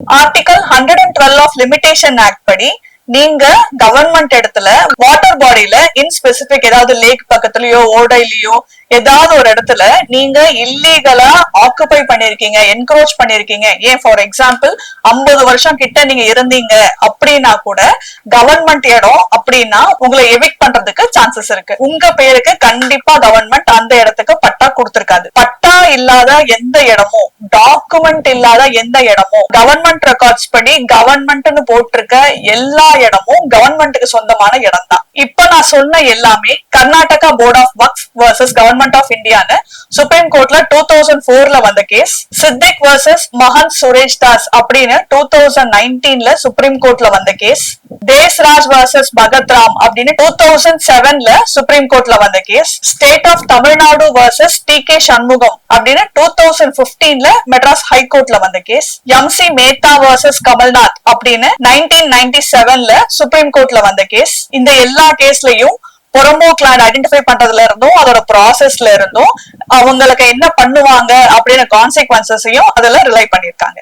Article hundred and twelve of limitation act படி நீங்க government இடத்துல வாட்டர் பாடியில இன் ஸ்பெசிபிக் ஏதாவது லேக் பக்கத்துலயோ ஓடையிலயோ ஏதாவது ஒரு இடத்துல நீங்க இல்லீகலா ஆக்குபை பண்ணிருக்கீங்க என்க்ரோச் பண்ணிருக்கீங்க. ஏன் ஃபார் எக்ஸாம்பிள் ஐம்பது வருஷம் கிட்ட நீங்க இருந்தீங்க அப்படின்னா கூட கவர்மெண்ட் இடம் அப்படின்னா உங்களை எவிக் பண்றதுக்கு சான்சஸ் இருக்கு. உங்க பேருக்கு கண்டிப்பா கவர்மெண்ட் அந்த இடத்துக்கு பட்டா கொடுத்திருக்காது. பட்டா இல்லாத எந்த இடமும் டாக்குமெண்ட் இல்லாத எந்த இடமும் கவர்மெண்ட் ரெக்கார்ட்ஸ் படி கவர்மெண்ட்னு போட்டிருக்க எல்லா இடமும் கவர்மெண்ட்டுக்கு சொந்தமான இடம் தான் இப்ப நான் சொன்ன எல்லாமே Karnataka board of works versus government of இந்தியான்னு சுப்ரீம் கோர்ட்ல டூ தௌசண்ட் ஃபோர்ல வந்த கேஸ் சித்திக் வர்சஸ் மஹன் சுரேஷ் தாஸ் அப்படின்னு டூ தௌசண்ட் நைன்டீன்ல சுப்ரீம் கோர்ட்ல வந்த கேஸ் தேஸ்ராஜ் வர்சஸ் பகத் ராம் அப்படின்னு டூ தௌசண்ட் செவன்ல சுப்ரீம் கோர்ட்ல வந்த case state of Tamil Nadu versus T K Shanmugam அப்படின்னு டூ தௌசண்ட் பிப்டீன்ல மெட்ராஸ் ஹைகோர்ட்ல வந்த case M C Mehta versus Kamal Nath அப்படின்னு நைன்டீன் நைன்டி செவன்ல சுப்ரீம் கோர்ட்ல வந்த கேஸ் இந்த எல்லா கேஸ்லயும் பொறம்போ கிளான் ஐடென்டிஃபை பண்றதுல இருந்தும் அதோட ப்ராசஸ்ல இருந்தும் அவங்களுக்கு என்ன பண்ணுவாங்க அப்படின்னு கான்சிக்வன்சஸையும் அதுல ரிலை பண்ணிருக்காங்க